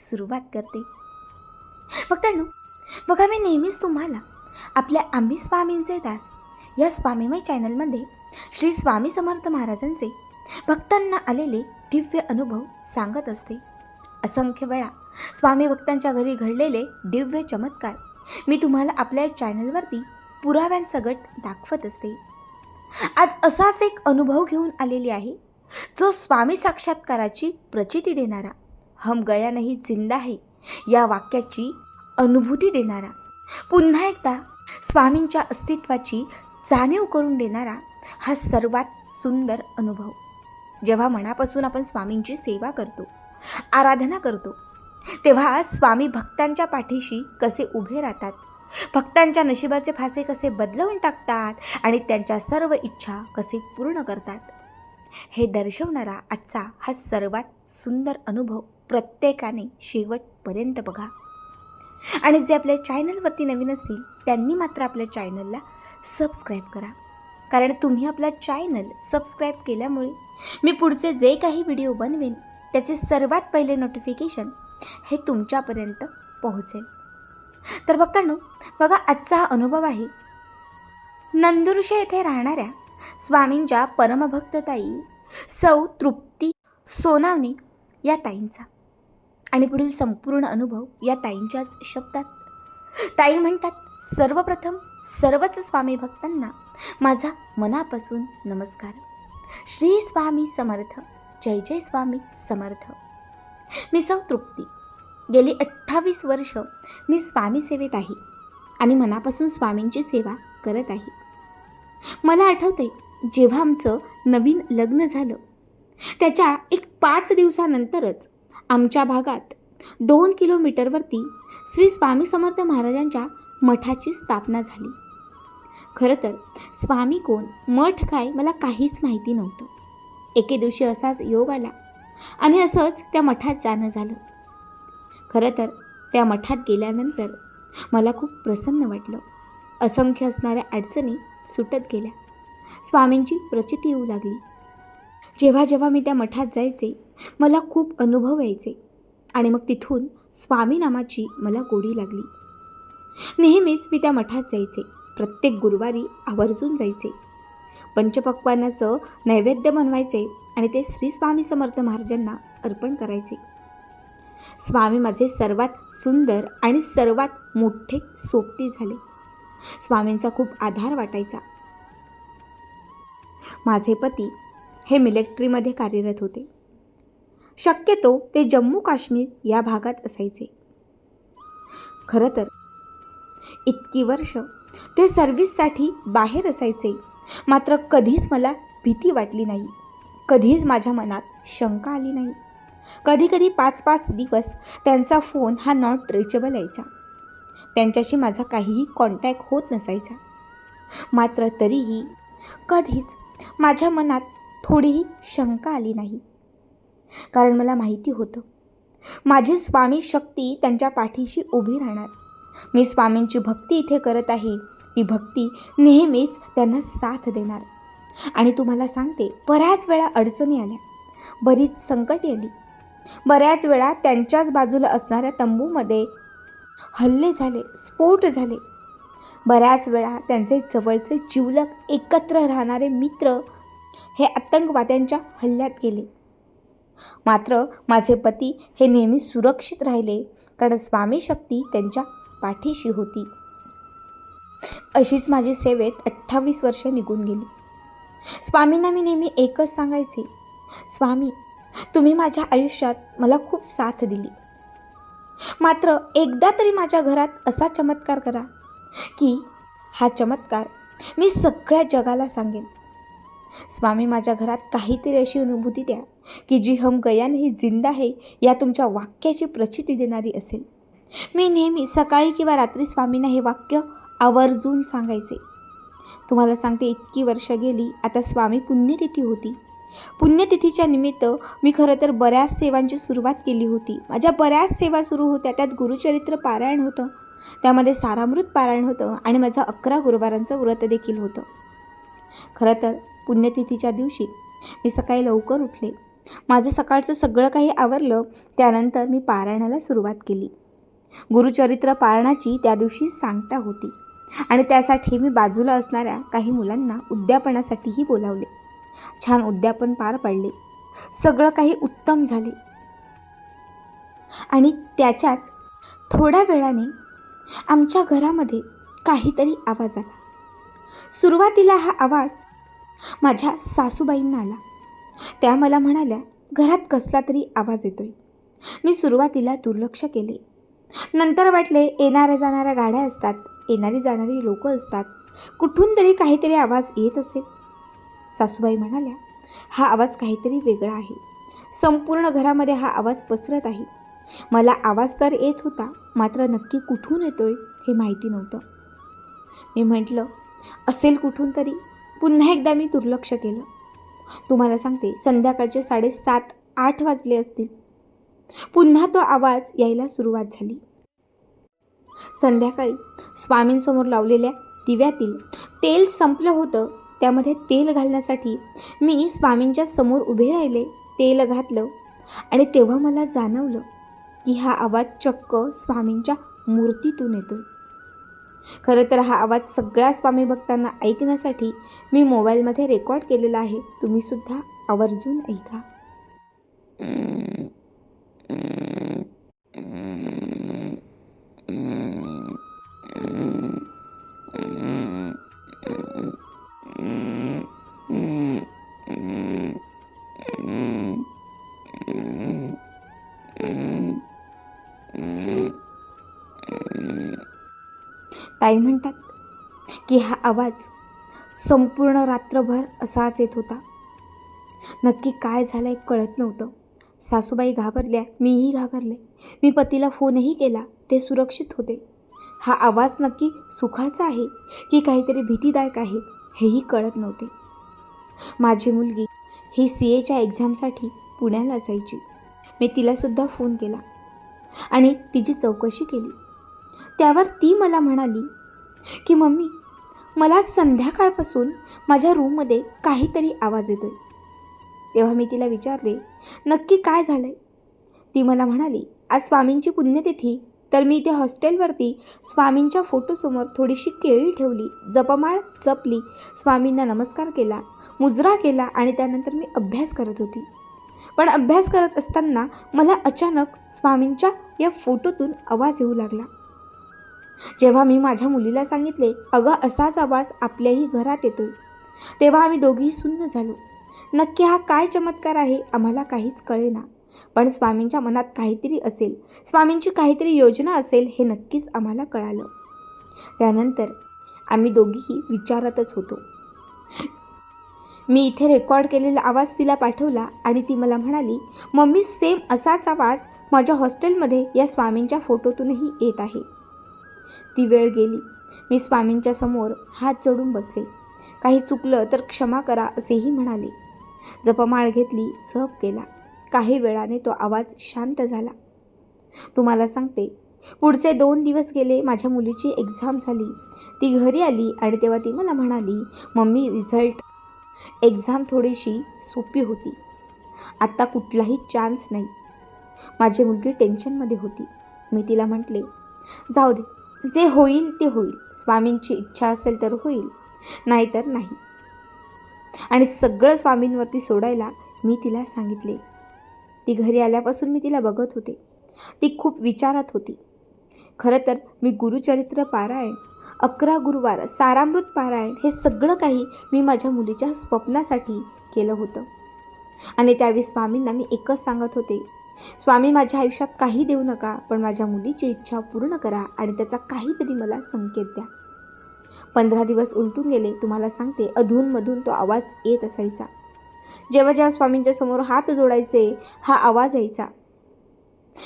सुरुवात करते. भक्तांनो बघा मी नेहमीच तुम्हाला आपल्या आम्ही स्वामींचे दास या स्वामीमय चॅनलमध्ये श्री स्वामी समर्थ महाराजांचे भक्तांना आलेले दिव्य अनुभव सांगत असते. असंख्य वेळा स्वामी भक्तांच्या घरी घडलेले दिव्य चमत्कार मी तुम्हाला आपल्या चॅनलवरती पुराव्यांसकट दाखवत असते. आज असाच एक अनुभव घेऊन आलेली आहे जो स्वामी साक्षात्काराची प्रचिती देणारा. हम गया नाही जिंदा है या वाक्याची अनुभूती देणारा. पुन्हा एकदा स्वामींच्या अस्तित्वाची जाणीव करून देणारा हा सर्वात सुंदर अनुभव. जेव्हा मनापासून आपण स्वामींची सेवा करतो आराधना करतो तेव्हा स्वामी भक्तांच्या पाठीशी कसे उभे राहतात भक्तांच्या नशिबाचे फासे कसे बदलवून टाकतात आणि त्यांच्या सर्व इच्छा कसे पूर्ण करतात हे दर्शवणारा आजचा हा सर्वात सुंदर अनुभव प्रत्येकाने शेवटपर्यंत बघा. आणि जे आपल्या चॅनलवरती नवीन असतील त्यांनी मात्र आपल्या चॅनलला सबस्क्राईब करा. कारण तुम्ही आपला चॅनल सबस्क्राईब केल्यामुळे मी पुढचे जे काही व्हिडिओ बनवेन त्याचे सर्वात पहिले नोटिफिकेशन हे तुमच्यापर्यंत पोहोचेल. तर बघतानो बघा आजचा हा अनुभव आहे. नंदुरशा येथे राहणाऱ्या स्वामींच्या परमभक्तताई सौ तृप्ती सोनावणे या ताईंचा. आणि पुढील संपूर्ण अनुभव या ताईंच्याच शब्दात. ताई म्हणतात सर्वप्रथम सर्वच स्वामी भक्तांना माझा मनापासून नमस्कार. श्री स्वामी समर्थ जय जय स्वामी समर्थ. मी सौ तृप्ती. गेली अठ्ठावीस वर्ष मी स्वामी सेवेत आहे आणि मनापासून स्वामींची सेवा करत आहे. मला आठवते जेव्हा आमचं नवीन लग्न झालं त्याच्या एक पाच दिवसानंतरच आमच्या भागात दोन किलोमीटरवरती श्री स्वामी समर्थ महाराजांच्या मठाची स्थापना झाली. खरं तर स्वामी कोण मठ काय मला काहीच माहिती नव्हतं. एके दिवशी असाच योग आला आणि असंच त्या मठात जाणं झालं. खरं तर त्या मठात गेल्यानंतर मला खूप प्रसन्न वाटलं. असंख्य असणाऱ्या अडचणी सुटत गेल्या. स्वामींची प्रचिती येऊ लागली. जेव्हा जेव्हा मी त्या मठात जायचे मला खूप अनुभव यायचे आणि मग तिथून स्वामी नामाची मला गोडी लागली. नेहमीच मी त्या मठात जायचे. प्रत्येक गुरुवारी आवर्जून जायचे. पंचपक्वानाचं नैवेद्य बनवायचे आणि ते श्री स्वामी समर्थ महाराजांना अर्पण करायचे. स्वामी माझे सर्वात सुंदर आणि सर्वात मोठे सोबती झाले. स्वामींचा खूप आधार वाटायचा. माझे पती हे मिलिटरीमध्ये कार्यरत होते. शक्यतो ते जम्मू काश्मीर या भागात असायचे. खरं तर इतकी वर्ष ते सर्व्हिससाठी बाहेर असायचे मात्र कधीच मला भीती वाटली नाही. कधीच माझ्या मनात शंका आली नाही. कधी कधी पाच पाच दिवस त्यांचा फोन हा नॉट रिचेबल यायचा. त्यांच्याशी माझा काहीही कॉन्टॅक्ट होत नसायचा. मात्र तरीही कधीच माझ्या मनात थोडीही शंका आली नाही. कारण मला माहिती होतं माझी स्वामी शक्ती त्यांच्या पाठीशी उभी राहणार. मी स्वामींची भक्ती इथे करत आहे. ती भक्ती नेहमीच त्यांना साथ देणार. आणि तुम्हाला सांगते बऱ्याच वेळा अडचणी आल्या. बरीच संकटे आली. बऱ्याच वेळा त्यांच्याच बाजूला असणाऱ्या तंबूमध्ये हल्ले झाले स्फोट झाले. बऱ्याच वेळा त्यांचे जवळचे जिवलक एकत्र राहणारे मित्र हे आतंकवाद्यांच्या हल्ल्यात गेले. मात्र माझे पती हे नेहमी सुरक्षित राहिले कारण स्वामी शक्ती त्यांच्या पाठीशी होती. अशीच माझी सेवेत अठ्ठावीस वर्ष निघून गेली. स्वामींना मी नेहमी एकच सांगायचे स्वामी तुम्ही माझ्या आयुष्यात मला खूप साथ दिली. मात्र एकदा तरी माझ्या घरात असा चमत्कार करा की हा चमत्कार मी सगळ्या जगाला सांगेन. स्वामी माझ्या घरात काहीतरी अशी अनुभूती द्या की जी हम गयान ही जिंदा आहे या तुमच्या वाक्याची प्रचिती देणारी असेल. मी नेहमी सकाळी किंवा रात्री स्वामींना हे वाक्य आवर्जून सांगायचे. तुम्हाला सांगते इतकी वर्ष गेली आता स्वामी पुण्यतिथी होती. पुण्यतिथीच्या निमित्त मी खरं तर बऱ्याच सेवांची सुरुवात केली होती. माझ्या बऱ्याच सेवा सुरू होत्या. त्यात गुरुचरित्र पारायण होतं. त्यामध्ये सारामृत पारायण होतं आणि माझं अकरा गुरुवारांचं व्रत देखील होतं. खरं तर पुण्यतिथीच्या दिवशी मी सकाळी लवकर उठले. माझं सकाळचं सगळं काही आवरलं. त्यानंतर मी पारायणाला सुरुवात केली. गुरुचरित्र पारायणाची त्या दिवशी सांगता होती. आणि त्यासाठी मी बाजूला असणाऱ्या काही मुलांना उद्यापनासाठीही बोलावले. छान उद्यापन पार पडले. सगळं काही उत्तम झाले. आणि त्याच्याच थोड्या वेळाने आमच्या घरामध्ये काहीतरी आवाज आला. सुरुवातीला हा आवाज माझ्या सासूबाईंना आला. त्या मला म्हणाल्या घरात कसला तरी आवाज येतोय. मी सुरुवातीला दुर्लक्ष केले. नंतर वाटले येणाऱ्या जाणाऱ्या गाड्या असतात येणारी जाणारी लोकं असतात. कुठून तरी काहीतरी आवाज येत असेल. सासूबाई म्हणाल्या हा आवाज काहीतरी वेगळा आहे. संपूर्ण घरामध्ये हा आवाज पसरत आहे. मला आवाज तर येत होता मात्र नक्की कुठून येतोय हे माहिती नव्हतं. मी म्हटलं असेल कुठून तरी. पुन्हा एकदा मी दुर्लक्ष केलं. तुम्हाला सांगते संध्याकाळचे साडेसात आठ वाजले असतील. पुन्हा तो आवाज यायला सुरुवात झाली. संध्याकाळी स्वामींसमोर लावलेल्या दिव्यातील तेल संपलं होतं त्यामध्ये तेल घालण्यासाठी मी स्वामींच्या समोर उभे राहिले तेल घातलं आणि तेव्हा मला जाणवलं की हा आवाज चक्क स्वामींच्या मूर्तीतून येतो खरं तर हा आवाज सगळ्या स्वामी भक्तांना ऐकण्यासाठी मी मोबाईलमध्ये रेकॉर्ड केलेला आहे. तुम्हीसुद्धा आवर्जून ऐका. ताई म्हणतात की हा आवाज संपूर्ण रात्रभर असाच येत होता. नक्की काय झालं आहे कळत नव्हतं. सासूबाई घाबरल्या मीही घाबरले. मी पतीला फोनही केला ते सुरक्षित होते. हा आवाज नक्की सुखाचा आहे की काहीतरी भीतीदायक आहे हेही कळत नव्हते. माझी मुलगी ही सी एच्या एक्झामसाठी पुण्याला जायची. मी तिलासुद्धा फोन केला आणि तिची चौकशी केली. त्यावर ती मला म्हणाली की मम्मी मला संध्याकाळपासून माझ्या रूममध्ये काहीतरी आवाज येतो आहे तेव्हा मी तिला विचारले नक्की काय झालं आहे ती मला म्हणाली आज स्वामींची पुण्यतिथी तर मी इथे हॉस्टेलवरती स्वामींच्या फोटोसमोर थोडीशी केळी ठेवली जपमाळ जपली स्वामींना नमस्कार केला मुजरा केला आणि त्यानंतर मी अभ्यास करत होती. पण अभ्यास करत असताना मला अचानक स्वामींच्या या फोटोतून आवाज येऊ लागला. जेव्हा मी माझ्या मुलीला सांगितले अगं असाच आवाज आपल्याही घरात येतोय. तेव्हा आम्ही दोघीही सुन्न झालो. नक्की हा काय चमत्कार आहे आम्हाला काहीच कळेना. पण स्वामींच्या मनात काहीतरी असेल स्वामींची काहीतरी योजना असेल हे नक्कीच आम्हाला कळालं. त्यानंतर आम्ही दोघीही विचारतच होतो. मी इथे रेकॉर्ड केलेला आवाज तिला पाठवला आणि ती मला म्हणाली मम्मी सेम असाच आवाज माझ्या हॉस्टेलमध्ये या स्वामींच्या फोटोतूनही येत आहे. ती वेळ गेली. मी स्वामींच्या समोर हात जोडून बसले. काही चुकलं तर क्षमा करा असेही म्हणाले. जपमाळ घेतली झप केला. काही वेळाने तो आवाज शांत झाला. तुम्हाला सांगते पुढचे दोन दिवस गेले माझ्या मुलीची एक्झाम झाली. ती घरी आली आणि तेव्हा ती मला म्हणाली मम्मी रिझल्ट एक्झाम थोडीशी सोपी होती. आत्ता कुठलाही चान्स नाही. माझी मुलगी टेन्शनमध्ये होती. मी तिला म्हटले जाऊ दे जे होईल ते होईल. स्वामींची इच्छा असेल तर होईल नाहीतर नाही. आणि सगळं स्वामींवरती सोडायला मी तिला सांगितले. ती घरी आल्यापासून मी तिला बघत होते. ती खूप विचारात होती. खरं तर मी गुरुचरित्र पारायण अकरा गुरुवार सारामृत पारायण हे सगळं काही मी माझ्या मुलीच्या स्वप्नासाठी केलं होतं. आणि त्यावेळी स्वामींना मी एकच सांगत होते. स्वामी माझ्या आयुष्यात काही देऊ नका पण माझ्या मुलीची इच्छा पूर्ण करा आणि त्याचा काहीतरी मला संकेत द्या. पंधरा दिवस उलटून गेले तुम्हाला सांगते अधूनमधून तो आवाज येत असायचा. जेव्हा जेव्हा स्वामींच्या समोर हात जोडायचे हा आवाज यायचा.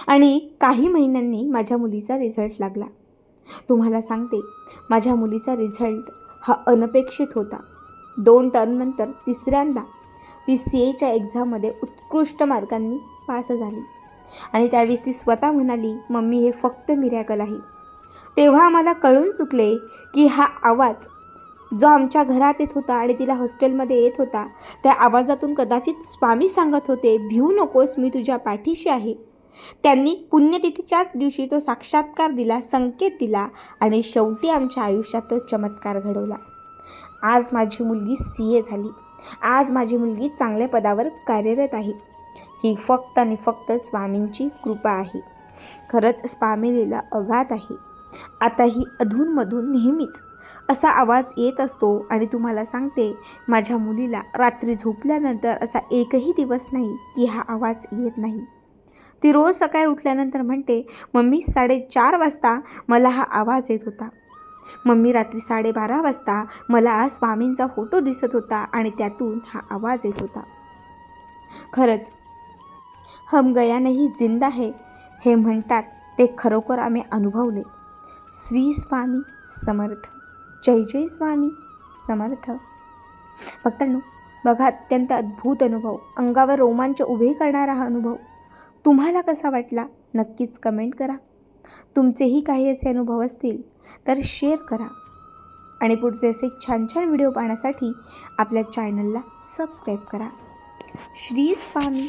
आणि काही महिन्यांनी माझ्या मुलीचा रिझल्ट लागला. तुम्हाला सांगते माझ्या मुलीचा रिझल्ट हा अनपेक्षित होता. दोन टर्मनंतर तिसऱ्यांदा ती सी एच्या एक्झाममध्ये उत्कृष्ट मार्कांनी पास झाली. आणि त्यावेळेस ती स्वतः म्हणाली मम्मी हे फक्त मिरॅकल आहे. तेव्हा आम्हाला कळून चुकले की हा आवाज जो आमच्या घरात येत होता आणि तिला हॉस्टेलमध्ये येत होता त्या आवाजातून कदाचित स्वामी सांगत होते भिऊ नकोस मी तुझ्या पाठीशी आहे. त्यांनी पुण्यतिथीच्याच दिवशी तो साक्षात्कार दिला संकेत दिला आणि शेवटी आमच्या आयुष्यात तो चमत्कार घडवला. आज माझी मुलगी सी ए झाली. आज माझी मुलगी चांगल्या पदावर कार्यरत आहे. ही फक्त आणि फक्त स्वामींची कृपा आहे. खरंच स्वामीलीला अगाध आहे. आता ही अधूनमधून नेहमीच असा आवाज येत असतो आणि तुम्हाला सांगते माझ्या मुलीला रात्री झोपल्यानंतर असा एकही दिवस नाही की हा आवाज येत नाही. ती रोज सकाळी उठल्यानंतर म्हणते मम्मी साडेचार वाजता मला हा आवाज येत होता. मम्मी रात्री साडेबारा वाजता मला स्वामींचा फोटो दिसत होता आणि त्यातून हा आवाज येत होता. खरंच हम गया नाही जिंदा है हे म्हणतात ते खरोखर आम्ही अनुभवले. श्री स्वामी समर्थ. जय जय स्वामी समर्थ. भक्तांनो बघा अत्यंत अद्भुत अनुभव. अंगावर रोमांच उभे करणारा हा अनुभव. तुम्हाला कसा वाटला? नक्कीच कमेंट करा. तुमचेही काही असे अनुभव असतील तर शेअर करा. आणि पुढचे असे छान छान व्हिडिओ पाहण्यासाठी आपल्या चॅनलला सबस्क्राईब करा. श्री स्वामी